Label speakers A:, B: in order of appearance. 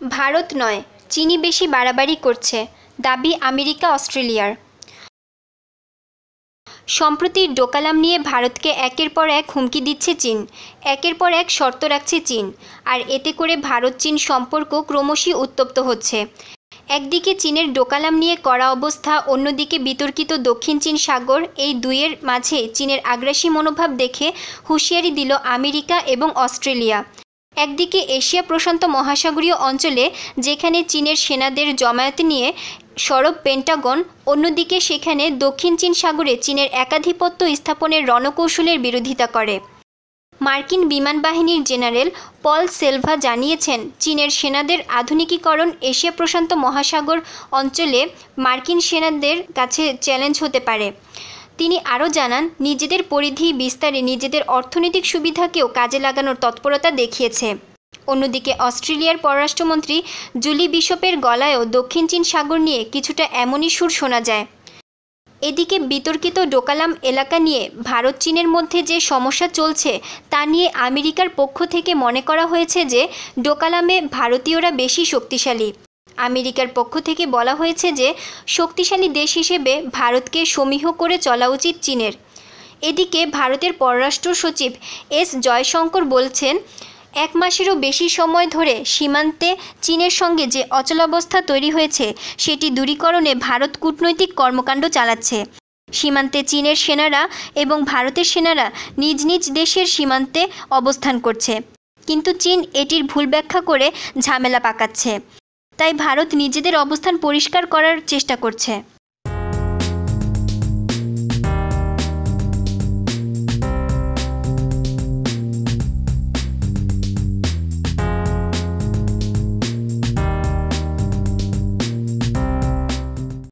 A: ভারত নয়, চীনই বেশি বাড়াবাড়ি করছে, দাবি আমেরিকা অস্ট্রেলিয়ার। সম্প্রতি ডোকালাম নিয়ে ভারতকে একের পর এক হুমকি দিচ্ছে চীন, একের পর এক শর্ত রাখছে চীন, আর এতে করে ভারত চীন সম্পর্ক ক্রমশই উত্তপ্ত হচ্ছে। একদিকে চীনের ডোকালাম নিয়ে কড়া অবস্থা, অন্যদিকে বিতর্কিত দক্ষিণ চীন সাগর, এই দুইয়ের মাঝে চীনের আগ্রাসী মনোভাব দেখে হুঁশিয়ারি দিল আমেরিকা এবং অস্ট্রেলিয়া। একদিকে এশিয়া প্রশান্ত মহাসাগরীয় অঞ্চলে, যেখানে চীনের সেনাদের জমায়েত নিয়ে সরব পেন্টাগন, অন্যদিকে সেখানে দক্ষিণ চীন সাগরে চীনের একাধিপত্য স্থাপনের রণকৌশলের বিরোধিতা করে। মার্কিন বিমান বাহিনীর জেনারেল পল সেলভা জানিয়েছেন, চীনের সেনাদের আধুনিকীকরণ এশিয়া প্রশান্ত মহাসাগর অঞ্চলে মার্কিন সেনাদের কাছে চ্যালেঞ্জ হতে পারে। তিনি আরও জানান, নিজেদের পরিধি বিস্তারে নিজেদের অর্থনৈতিক সুবিধাকেও কাজে লাগানোর তৎপরতা দেখিয়েছে। অন্যদিকে অস্ট্রেলিয়ার পররাষ্ট্রমন্ত্রী জুলি বিশপের গলায়ও দক্ষিণ চীন সাগর নিয়ে কিছুটা এমনই সুর শোনা যায়। এদিকে বিতর্কিত ডোকালাম এলাকা নিয়ে ভারত চীনের মধ্যে যে সমস্যা চলছে, তা নিয়ে আমেরিকার পক্ষ থেকে মনে করা হয়েছে যে, ডোকালামে ভারতীয়রা বেশি শক্তিশালী। আমেরিকার পক্ষ থেকে বলা হয়েছে যে, শক্তিশালী দেশ হিসেবে ভারতকে সমীহ করে চলা উচিত চীনের। এদিকে ভারতের পররাষ্ট্র সচিব এস জয়শঙ্কর বলছেন, এক মাসেরও বেশি সময় ধরে সীমান্তে চীনের সঙ্গে যে অচলাবস্থা তৈরি হয়েছে, সেটি দূরীকরণে ভারত কূটনৈতিক কর্মকাণ্ড চালাচ্ছে। সীমান্তে চীনের সেনারা এবং ভারতের সেনারা নিজ নিজ দেশের সীমান্তে অবস্থান করছে। কিন্তু চীন এটির ভুল ব্যাখ্যা করে ঝামেলা পাকাচ্ছে। তাই ভারত নিজেদের অবস্থান পরিষ্কার করার চেষ্টা করছে।